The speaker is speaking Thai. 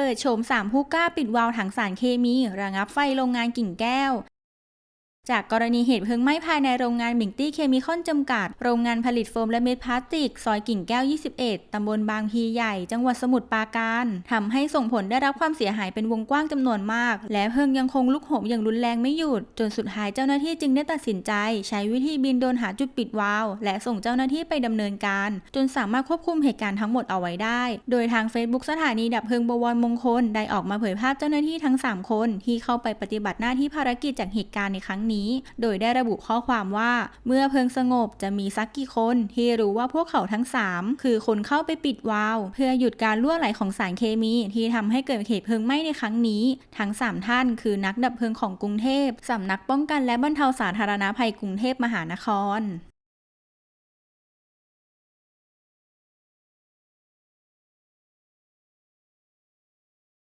เปิดโฉมสามผู้กล้าปิดวาล์วถังสารเคมี ระงับไฟโรงงานกิ่งแก้ว จากกรณีเหตุเพลิงไหม้ภายในโรงงานมิงตี้เคมีคอนจำกัด โรงงานผลิตโฟมและเม็ดพลาสติก ซอยกิ่งแก้ว 21 ตำบลบางพีใหญ่ จังหวัดสมุทรปราการทำให้ส่งผลได้รับความเสียหายเป็นวงกว้างจำนวนมาก และเพลิงยังคงลุกโหมอย่างรุนแรงไม่หยุด จนสุดท้ายเจ้าหน้าที่จึงได้ตัดสินใจ ใช้วิธีบินโดนหาจุดปิดวาล์วและส่งเจ้าหน้าที่ไปดำเนินการ จนสามารถควบคุมเหตุการณ์ทั้งหมดเอาไว้ได้ โดยทาง Facebook สถานีดับเพลิงบวรมงคลได้ออกมาเผยภาพเจ้าหน้าที่ทั้ง 3 คน ที่เข้าไปปฏิบัติหน้าที่ภารกิจจากเหตุการณ์ในครั้งนี้โดยได้ระบุข้อความว่า เมื่อเพลิงสงบจะมีสักกี่คนที่รู้ว่าพวกเขาทั้ง 3 คือคนเข้าไปปิดวาล์วเพื่อหยุดการรั่วไหลของสารเคมี ที่ทำให้เกิดเหตุเพลิงไหม้ในครั้งนี้ ทั้ง 3 ท่านคือนักดับเพลิงของกรุงเทพสำนักป้องกันและบรรเทาสาธารณภัยกรุงเทพมหานคร